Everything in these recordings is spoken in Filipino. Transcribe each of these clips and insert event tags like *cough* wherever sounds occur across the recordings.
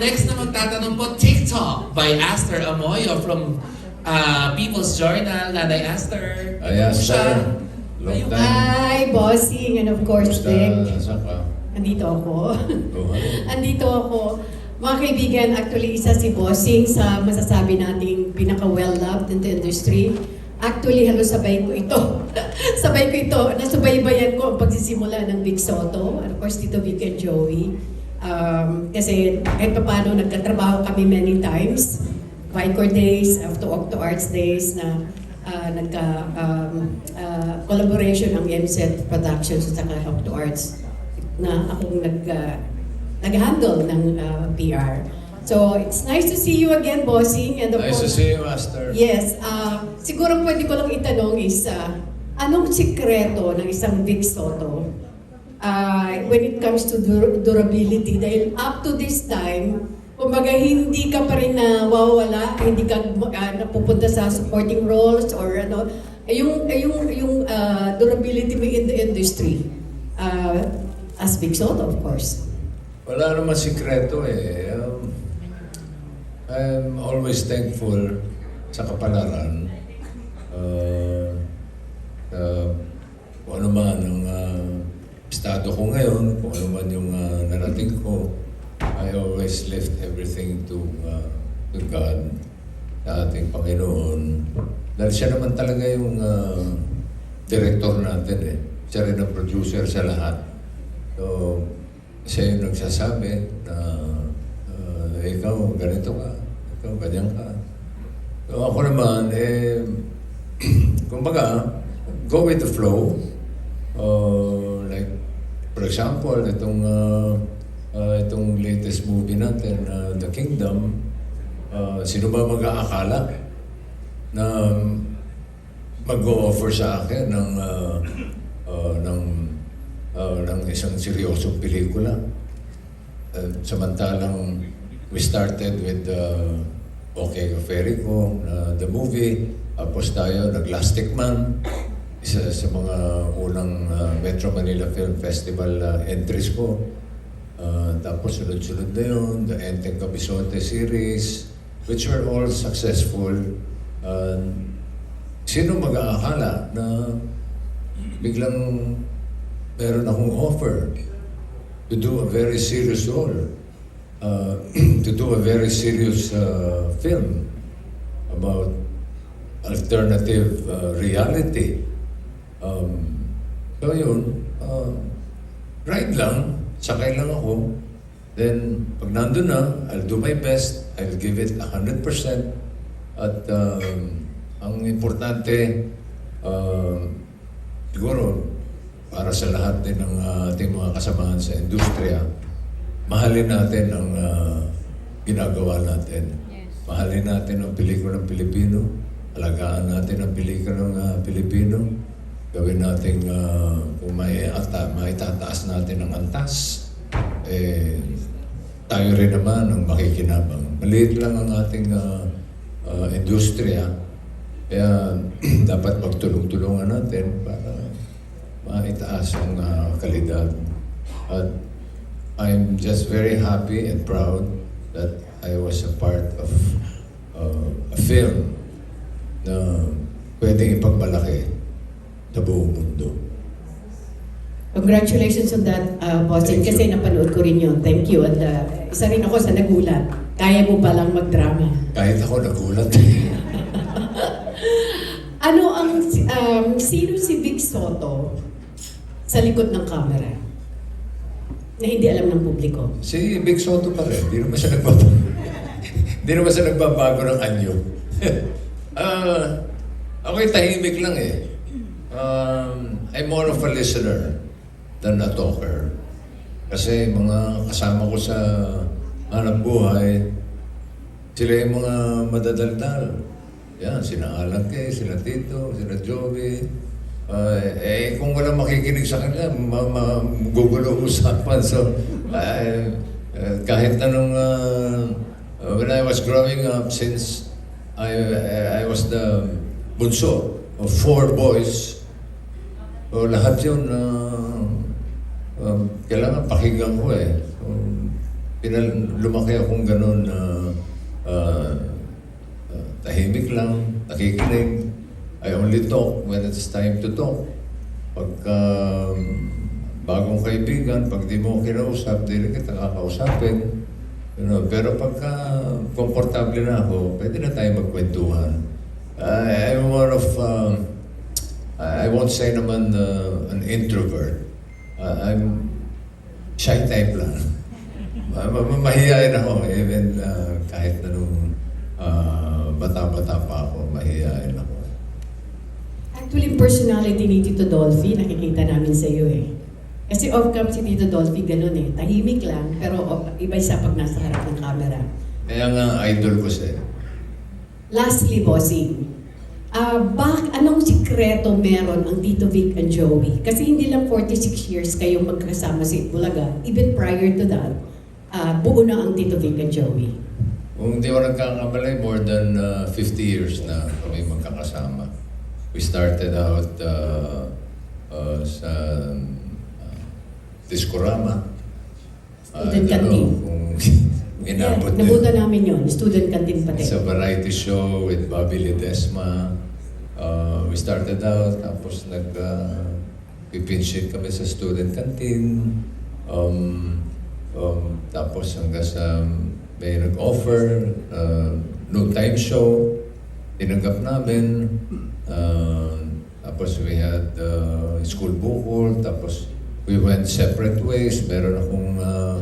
Next na magtatanong po, TikTok by Aster Amoyo from uh, People's Journal. Nanay Aster. Ay, Aster. Long time. Hi, bossing, and of course, Vic. saan ka? Andito ako. Oh? Andito ako. Mga kaibigan, actually isa si Bossing sa masasabi nating pinaka-well-loved in the industry. Actually, halos sabay ko ito. *laughs* sabay ko ito. Nasubaybayan ko ang pagsisimula ng Big Soto. And of course, Tito Vic and Joey. Um, kasi kahit pa paano, nagkatrabaho kami many times. Vicor Days, After Octo Arts Days na uh, nagka um, uh, collaboration ng MSET Productions at saka Octo Arts na akong nag uh, nag-handle ng uh, PR. So, it's nice to see you again, bossing. And of Nice to course, see you, Master. Yes, uh, siguro pwede ko lang itanong is, uh, anong sikreto ng isang Vic Soto uh, when it comes to dur- durability? Dahil up to this time, kumbaga hindi ka pa rin nawawala, hindi ka uh, napupunta sa supporting roles or ano, eh, yung, eh, yung, yung uh, durability mo in the industry. Uh, as Vic Soto, of course. Wala naman sikreto eh. Um, I'm always thankful sa kapalaran. Uh, uh, ano man estado ko ngayon, kung ano man yung uh, narating ko, I always lift everything to, uh, to God, sa ating Panginoon. Dahil siya naman talaga yung uh, director natin eh. Siya rin ang producer sa lahat. So, siya yung nagsasabi na uh, ikaw ganito ka, ikaw ganyan ka. So ako naman, eh, *clears throat* kumbaga, go with the flow. Uh, for example, itong, uh, uh, itong latest movie natin, uh, The Kingdom, uh, sino ba mag-aakala na mag-o-offer sa akin ng, uh, uh, ng uh, ng isang seryosong pelikula. Uh, samantalang we started with uh, Okay Ferico, na the movie. Tapos tayo, nag-Lastic Man. Isa sa mga unang uh, Metro Manila Film Festival uh, entries ko. Uh, tapos sunod-sunod na yun, the Enteng Cabisote series, which were all successful. Uh, sino mag-aakala na biglang meron akong offer to do a very serious role, uh, *clears throat* to do a very serious uh, film about alternative uh, reality. Um, so yun, uh, ride lang, sakay lang ako. Then, pag nandun na, I'll do my best. I'll give it 100%. At um, ang importante, uh, siguro, para sa lahat din ng uh, ating mga kasamahan sa industriya, mahalin natin ang uh, ginagawa natin. Mahalin natin ang pelikulang Pilipino, alagaan natin ang pelikulang uh, Pilipino, gawin natin uh, kung may, ata, may tataas natin ang antas, eh, tayo rin naman ang makikinabang. Maliit lang ang ating uh, uh, industriya, kaya *clears throat* dapat magtulong-tulungan natin para maitaas ang uh, kalidad. At I'm just very happy and proud that I was a part of uh, a film na pwedeng ipagmalaki sa buong mundo. Congratulations on that, uh, bossing, Thank you. kasi napanood ko rin yun. Thank you. At uh, isa rin ako sa nagulat. Kaya mo palang magdrama. Kahit ako nagulat. *laughs* Ano ang, um, sino si Vic Soto sa likod ng camera? Na hindi alam ng publiko. si Big Soto pa rin. Hindi naman siya nagbabago. *laughs* Hindi naman siya nagbabago ng anyo. *laughs* Ah, ako'y tahimik lang eh. Um, I'm more of a listener than a talker. Kasi mga kasama ko sa hanap buhay, sila yung mga madadaldal. Yan, sina Alan Kay, sila Tito, sila Joey. Ah, eh, kung walang makikinig sa kanila, ma- ma- usapan. So, ah, eh, kahit anong, ah, uh, when I was growing up, since I, I was the bunso of four boys, so lahat yun, uh, um, kailangan pakinggan ko eh. So, pinal, lumaki akong ganun na ah, ah, tahimik lang, nakikinig. I only talk when it's time to talk. Pagka um, bagong kaibigan, pag di mo kinausap, di rin kita kakausapin. You know, pero pagka komportable na ako, pwede na tayo magkwentuhan. I, I'm more of, um, won't say naman uh, an introvert. Uh, I'm shy type lang. *laughs* Ma- ma- ma- Mahihayin ako, even uh, kahit na nung uh, bata-bata pa ako, mahihayin ako. Actually, personality ni Tito Dolphy, nakikita namin sa iyo eh. Kasi off-cam si Tito Dolphy, ganun eh. Tahimik lang, pero off- iba siya pag nasa harap ng camera. Kaya nga, idol ko siya. Lastly, bossing, ah bak anong sikreto meron ang Tito Vic and Joey? Kasi hindi lang 46 years kayong magkasama sa Bulaga. Even prior to that, ah buo na ang Tito Vic and Joey. Kung di ko nagkakamali, more than uh, 50 years na kami magkakasama. We started out uh, uh, sa uh, Discorama. Uh, Student canteen. Kung Yeah, inabot nabutan niyo. namin yon student canteen pati. Sa variety show with Bobby Ledesma. Uh, we started out, tapos nag uh, pipinshit kami sa student canteen. Um, um, tapos hanggang sa may nag-offer, uh, no time show, tinanggap namin. Uh, tapos we had uh, school bukol, tapos we went separate ways. Meron akong uh,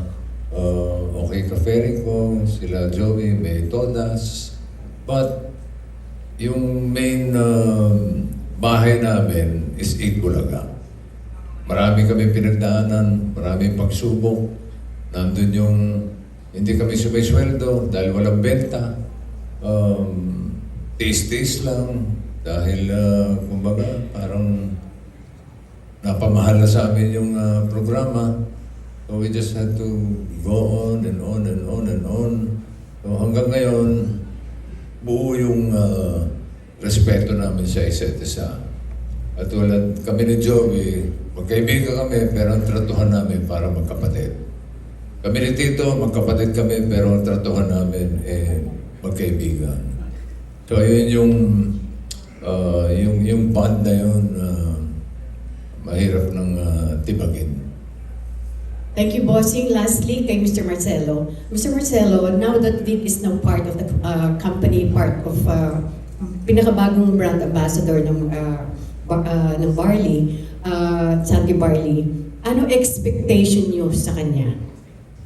okay ka ko, sila Joey, may Todas. But yung main um, bahay namin is Igulaga. Marami kami pinagdaanan, maraming pagsubok. Nandun yung hindi kami sumisweldo dahil walang benta. Um, taste-taste lang. Dahil, uh, kumbaga, parang napamahal na sa amin yung uh, programa. So we just had to go on and on and on and on. So hanggang ngayon, buo yung uh, respeto namin sa isa't isa. At tulad kami ni Joey, magkaibigan kami pero ang tratuhan namin para magkapatid. Kami ni Tito, magkapatid kami pero ang tratuhan namin eh magkaibigan. So yun yung uh, yung yung bond na yun uh, mahirap ng uh, tibagin. Thank you, bossing. Lastly, kay Mr. Marcelo. Mr. Marcelo, now that Vic is now part of the uh, company, part of uh, pinakabagong brand ambassador ng uh, uh, ng Barley, uh, Sandy Barley, ano expectation niyo sa kanya?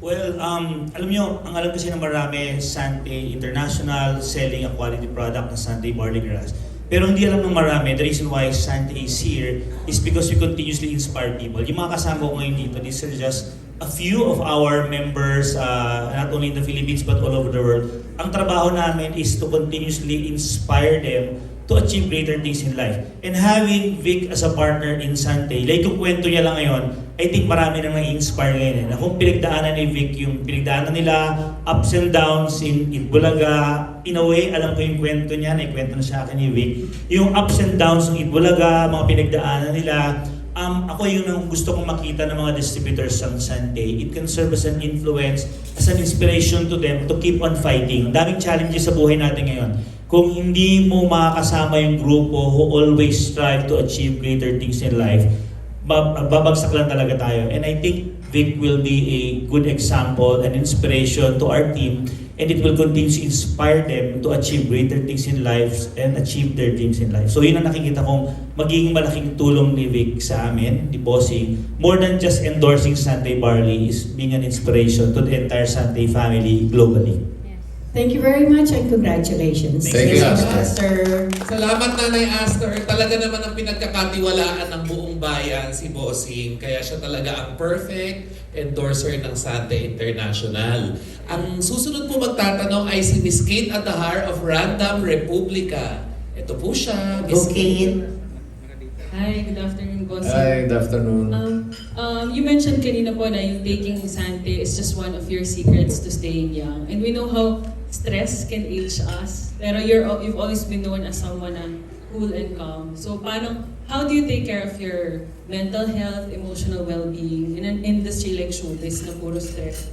Well, um, alam nyo, ang alam kasi ng marami, Sante International selling a quality product na Sante Barley Grass. Pero hindi alam ng marami, the reason why Sante is here is because we continuously inspire people. Yung mga kasama ko ngayon dito, these are just a few of our members, uh, not only in the Philippines but all over the world. Ang trabaho namin is to continuously inspire them to achieve greater things in life. And having Vic as a partner in Sante, like yung kwento niya lang ngayon, I think marami nang nai-inspire ngayon. Eh. Na kung pinagdaanan ni Vic, yung pinagdaanan nila, ups and downs in Itbulaga, in a way, alam ko yung kwento niya, na kwento na sa akin ni Vic. Yung ups and downs ng Itbulaga, mga pinagdaanan nila, um, ako yung nang gusto kong makita ng mga distributors sa Sunday. It can serve as an influence, as an inspiration to them to keep on fighting. Daming challenges sa buhay natin ngayon. Kung hindi mo makakasama yung grupo who always strive to achieve greater things in life, bab- babagsak lang talaga tayo. And I think Vic will be a good example and inspiration to our team and it will continue to inspire them to achieve greater things in life and achieve their dreams in life. So yun ang nakikita kong magiging malaking tulong ni Vic sa amin, ni Bossing. More than just endorsing Sunday Barley is being an inspiration to the entire Sunday family globally. Thank you very much and congratulations. Thank you, Aster. Salamat Nanay Astor. Talaga naman ang pinagkakatiwalaan ng buong bayan si Bossing. Kaya siya talaga ang perfect endorser ng Sante International. Ang susunod po magtatanong ay si Miss Kate Atahar of Random Republica. Ito po siya, Miss Kate. Hi, good afternoon, boss. Hi, good afternoon. Um, um, you mentioned kanina po na yung taking Sante is just one of your secrets to staying young. And we know how stress can age us. Pero you're, you've always been known as someone na cool and calm. So paano, how do you take care of your mental health, emotional well-being in an industry like showbiz na puro stress?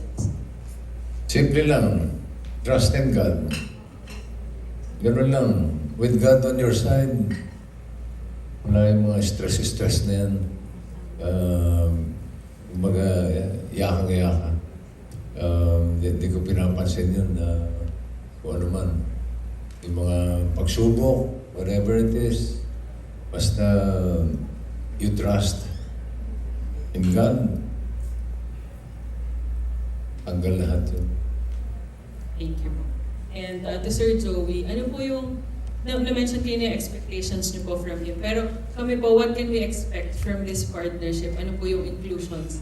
Simple lang. Trust in God. Ganun lang. With God on your side, wala yung mga stress-stress na yan. Um, kumbaga, yakang-yaka. Um, di, di ko pinapansin yun na kung ano man. Yung mga pagsubok, whatever it is, basta you trust in God, hanggang lahat yun. Thank you. And uh, to Sir Joey, ano po yung, na- na-mention kayo na expectations niyo po from him. Pero kami po, what can we expect from this partnership? Ano po yung inclusions?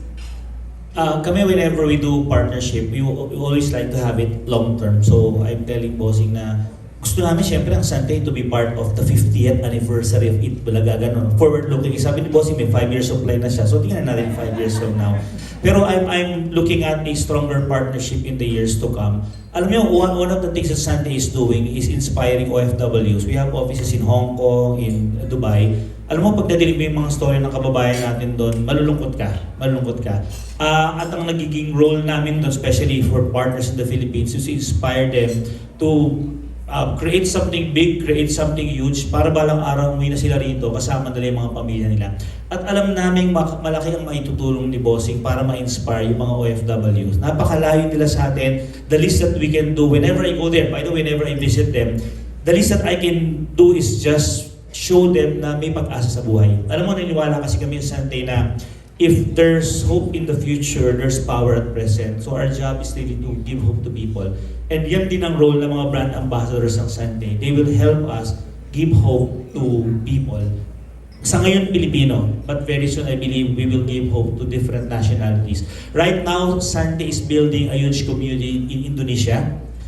Uh, kami whenever we do partnership, we, we always like to have it long term. So I'm telling bossing na gusto namin syempre ang Sunday to be part of the 50th anniversary of Eat Bulaga, ganun. Forward looking. Sabi ni bossing may 5 years supply na siya. So tingnan natin 5 years from now. Pero I'm, I'm looking at a stronger partnership in the years to come. Alam niyo, one, one of the things that Sunday is doing is inspiring OFWs. We have offices in Hong Kong, in Dubai. Alam mo, pag mo yung mga story ng kababayan natin doon, malulungkot ka. Malulungkot ka. Ah, at ang nagiging role namin doon, especially for partners in the Philippines, is to inspire them to uh, create something big, create something huge, para balang araw umuwi na sila rito, kasama nila yung mga pamilya nila. At alam namin malaki ang maitutulong ni Bossing para ma-inspire yung mga OFWs. Napakalayo nila sa atin. The least that we can do, whenever I go there, by the way, whenever I visit them, the least that I can do is just show them na may pag-asa sa buhay. Alam mo, naniniwala kasi kami sa Sante na if there's hope in the future, there's power at present. So our job is really to give hope to people. And yan din ang role ng mga brand ambassadors ng Sante. They will help us give hope to people. Sa ngayon, Pilipino. But very soon, I believe we will give hope to different nationalities. Right now, Sante is building a huge community in Indonesia.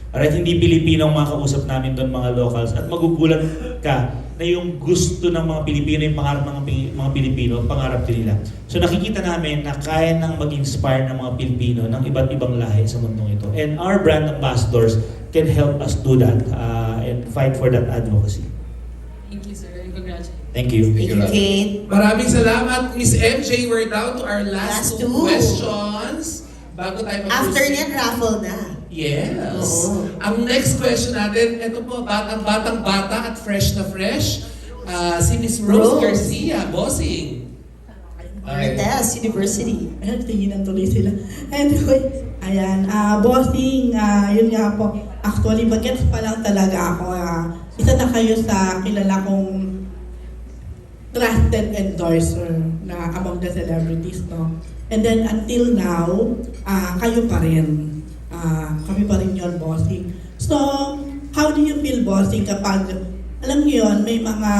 Alright, hindi Pilipino ang mga namin doon, mga locals. At magugulat ka na yung gusto ng mga Pilipino, yung pangarap ng mga, Pi- mga Pilipino, pangarap din nila. So nakikita namin na kaya nang mag-inspire ng mga Pilipino ng iba't ibang lahi sa mundong ito. And our brand ambassadors can help us do that uh, and fight for that advocacy. Thank you, sir, and congratulations. Thank you. Thank you. Kate. Maraming salamat, Miss MJ. We're down to our last, Last two, two. questions. Bago tayo mag After niyan, raffle na. Yes. Oo. Ang next question natin, ito po, batang batang bata at fresh na fresh. Ah, si Miss Rose, Rose. Garcia, bossing. Marites University. Ayan, tinginan tuloy sila. Anyway, ayan, ah bossing, ah yun nga po, actually, bagets pa lang talaga ako. ah isa na kayo sa kilala kong trusted endorser na among the celebrities, no? And then until now, ah kayo pa rin. Ah kami pa rin yun, bossing. So, how bossing, kapag, alam niyo yun, may mga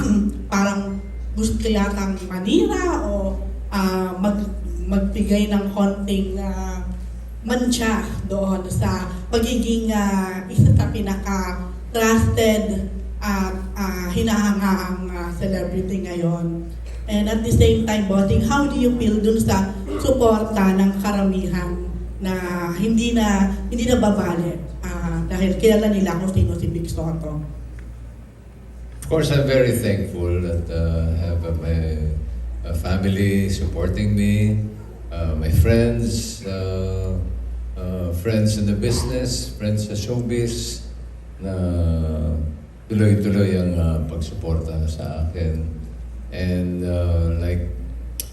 *clears throat* parang gusto yatang manira o ah, mag, magbigay ng konting ah, mancha doon sa pagiging ah, isa sa pinaka-trusted at ah, hinahangaang ah, celebrity ngayon. And at the same time, Boting, how do you feel dun sa suporta ng karamihan na hindi na hindi na babalik ah, dahil kilala nila kung sino si Big Soto? Of course, I'm very thankful that uh, I have uh, my uh, family supporting me, uh, my friends, uh, uh, friends in the business, friends sa showbiz, na tuloy-tuloy ang uh, pagsuporta sa akin. And uh, like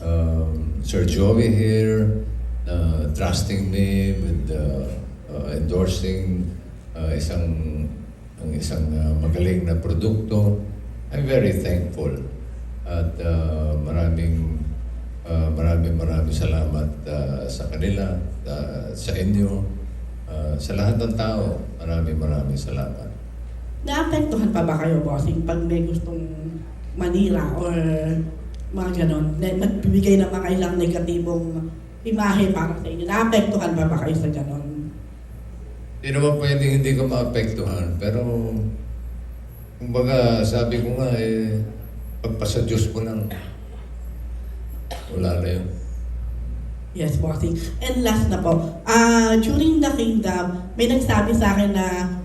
um, Sir Joey here, uh, trusting me with uh, uh, endorsing uh, isang ang isang uh, magaling na produkto. I'm very thankful at uh, maraming uh, maraming maraming salamat uh, sa kanila, uh, sa inyo, uh, sa lahat ng tao. Maraming maraming salamat. Naapektuhan pa ba kayo, bossing, pag may gustong manira or mga ganon, na magbibigay ng mga ilang negatibong imahe para sa inyo? Naapektuhan pa ba kayo sa ganon? Hindi naman pwedeng hindi ko maapektuhan, pero kumbaga sabi ko nga eh, pagpasa Diyos mo lang, wala na yun. Yes, bossing. And last na po, ah during the kingdom, may nagsabi sa akin na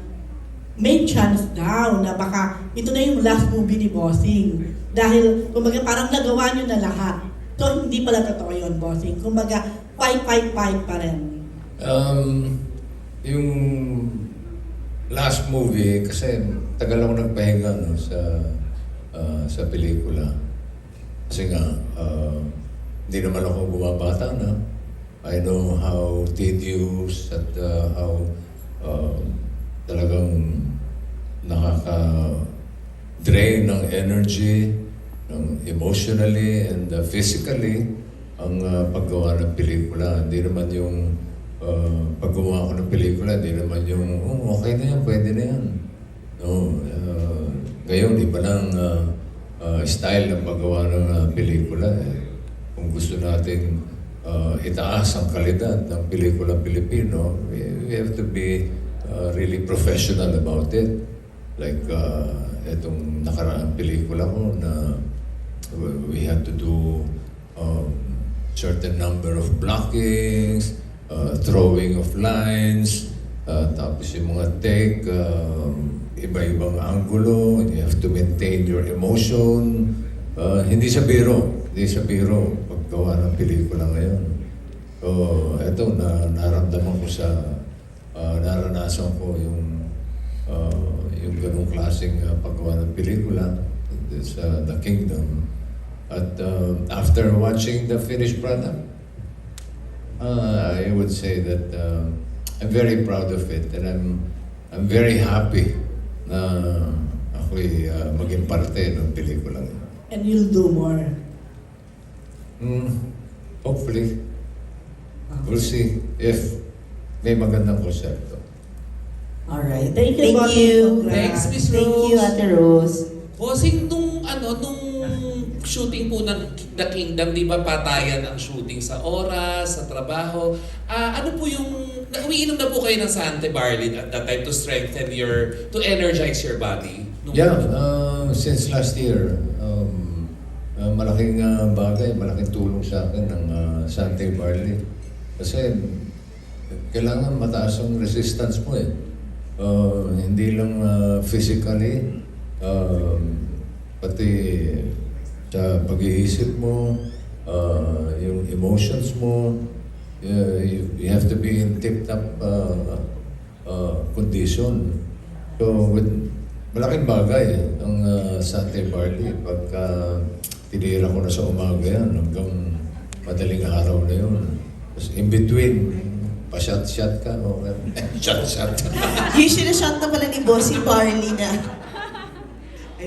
may chance daw na baka ito na yung last movie ni Bossing. Dahil, kumbaga, parang nagawa nyo na lahat. So, hindi pala totoo yun, Bossing. Kumbaga, fight, fight, fight pa rin. Um, yung last movie, kasi tagal ako nagpahinga no, sa ah, sa pelikula. Kasi nga, ah, hindi naman ako bumabata na. I know how tedious at ah, how ah, talagang nakaka-drain ng energy, ng emotionally and uh, physically ang uh, paggawa ng pelikula. Hindi naman yung uh, paggawa ko ng pelikula, hindi naman yung, oh, okay na yan, pwede na yan. No, uh, ngayon, iba ng uh, uh, style ng paggawa ng uh, pelikula. Eh. Kung gusto natin uh, itaas ang kalidad ng pelikula Pilipino, we, we have to be uh, really professional about it. Like, uh, itong nakaraang pelikula ko na we had to do um, certain number of blockings, uh, throwing of lines, uh, tapos yung mga take, um, iba-ibang angulo, you have to maintain your emotion. Uh, hindi sa biro, hindi sa biro paggawa ng pelikula ngayon. So, eto, na, naramdaman ko sa, uh, naranasan ko yung, uh, yung ganong klaseng uh, paggawa ng pelikula sa The Kingdom. At uh, after watching the finished product, uh, I would say that uh, I'm very proud of it and I'm I'm very happy na ako'y uh, maging parte ng pelikula. And you'll do more. Mm, hopefully, we'll see if may magandang konsepto. Alright. Thank you, Thank you. Thanks, Miss Thank Rose. you, Ate Rose. Bossing, nung ano, nung shooting po ng The Kingdom, di ba patayan ang shooting sa oras, sa trabaho. Ah, ano po yung, umiinom na po kayo ng Sante Barley at that time to strengthen your, to energize your body? Yeah, uh, since last year, um, uh, malaking uh, bagay, malaking tulong sa akin ng uh, Sante Barley. Kasi kailangan mataas ang resistance mo eh. Uh, hindi lang uh, physically, um, pati sa pag-iisip mo, uh, yung emotions mo, uh, you, you have to be in tip-top uh, uh, condition. So, with, malaking bagay ang uh, Sante Barley pagka tinira ko na sa umaga yan hanggang madaling araw na yun. Tapos in between, pa-shot-shot ka. Okay. *laughs* Shot-shot. You should have shot na pala ni Bossy Barley na.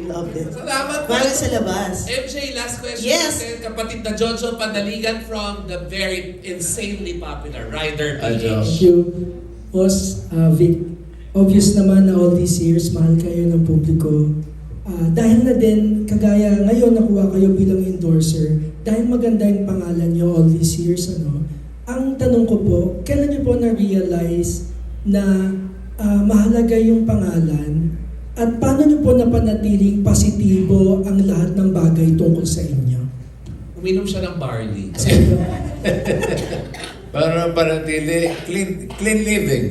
I love it. Salamat po. Parang sa labas. MJ, last question Yes. natin. Kapatid na Jojo Pandaligan from the very insanely popular Rider. PH. Thank you. Boss, uh, Vic, obvious naman na all these years, mahal kayo ng publiko. Ah, dahil na din, kagaya ngayon nakuha kayo bilang endorser, dahil maganda yung pangalan nyo all these years, ano, ang tanong ko po, kailan nyo po na-realize na ah, mahalaga yung pangalan at paano nyo po napanatiling positibo ang lahat ng bagay tungkol sa inyo? Uminom siya ng barley. *laughs* Para panatili, clean, clean living.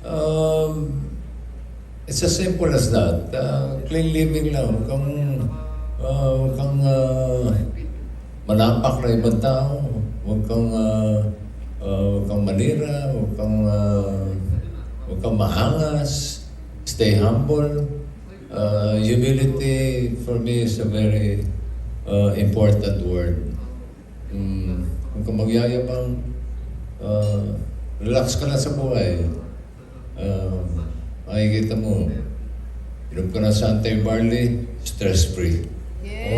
Um, it's as simple as that. Uh, clean living lang. Kang, uh, kang uh, manapak na ibang tao. Huwag kang, uh, uh, huwag kang manira. Huwag kang, uh, huwag kang maangas. Stay humble. Uh, humility for me is a very uh, important word. Mm, kung magyayabang, uh, relax ka lang sa buhay. Uh, makikita mo, inom ka ng Sante Barley, stress-free.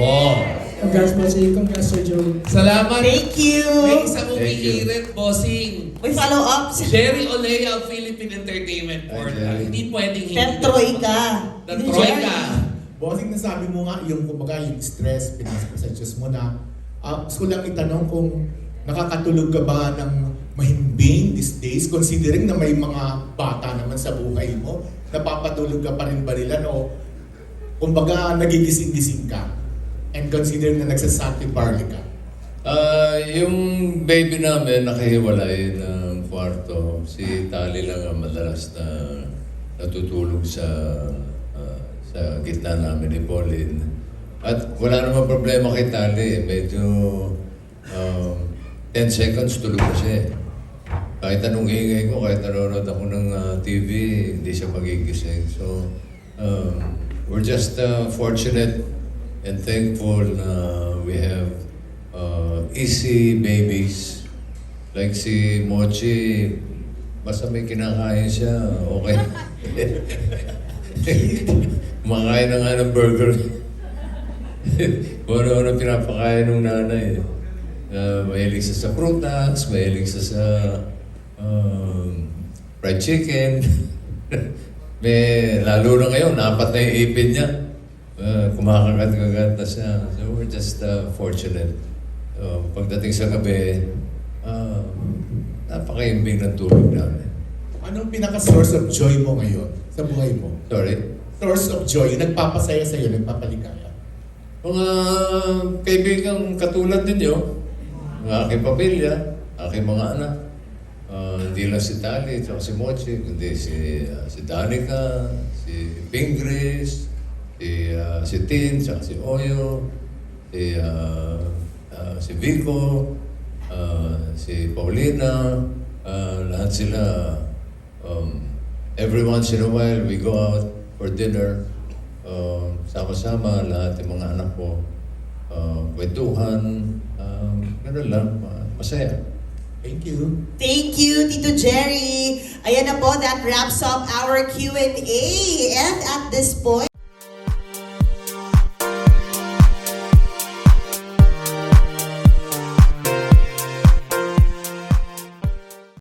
Oh. Congrats po sa congrats Sir Joey. Salamat. Thank you. May isang umiirit, bossing. May follow-up. Jerry Olea of Philippine Entertainment Board. Jerry. Hindi pwedeng hindi. Pep Troika. The Troika. Bossing, nasabi mo nga yung kumbaga yung stress, pinasa-suggest mo na. Uh, gusto ko lang itanong kung nakakatulog ka ba ng mahimbing these days, considering na may mga bata naman sa buhay mo, napapatulog ka pa rin ba nila o kumbaga nagigising-gising ka? And considering na nagsasati barley ka. Ah, yung baby namin nakahiwalay ng kwarto. Si Tali lang ang madalas na natutulog sa ah, sa gitna namin ni Pauline. At wala namang problema kay Tali. Medyo um, 10 seconds tulog na siya. eh. kahit anong ingay ko, kahit nanonood ako ng ah, TV, hindi siya magigising. So, um, we're just uh, fortunate and thankful na we have uh, easy babies. Like si Mochi, basta may kinakain siya, okay. *laughs* Kumakain na nga ng burger. *laughs* Kung ano-ano pinapakain ng nanay. Uh, mahilig siya sa prutas, mahilig siya sa um, fried chicken. *laughs* May, lalo na ngayon, apat na yung ipin niya. Uh, kumakagat-kagat na siya. So we're just uh, fortunate. Uh, pagdating sa gabi, uh, napakaimbing ng tulog namin. Anong pinaka-source of joy mo ngayon sa buhay mo? Sorry? Source of joy, yung nagpapasaya sa'yo, nagpapaligaya. Mga kaibigang katulad ninyo, ng aking pamilya, aking mga anak. Ah, hindi lang si Tali at si Mochi, kundi si, ah, si Danica, si Pingris, si, ah, si Tin, saka si Oyo, si, ah, ah, si Vico, ah, si Paulina, ah, lahat sila. Um, every once in a while, we go out for dinner. Um, sama-sama, lahat yung mga anak ko. Uh, kwentuhan, um, gano'n lang, ah, masaya. Thank you. Thank you, Tito Jerry. Ayan na po, that wraps up our Q&A. And at this point,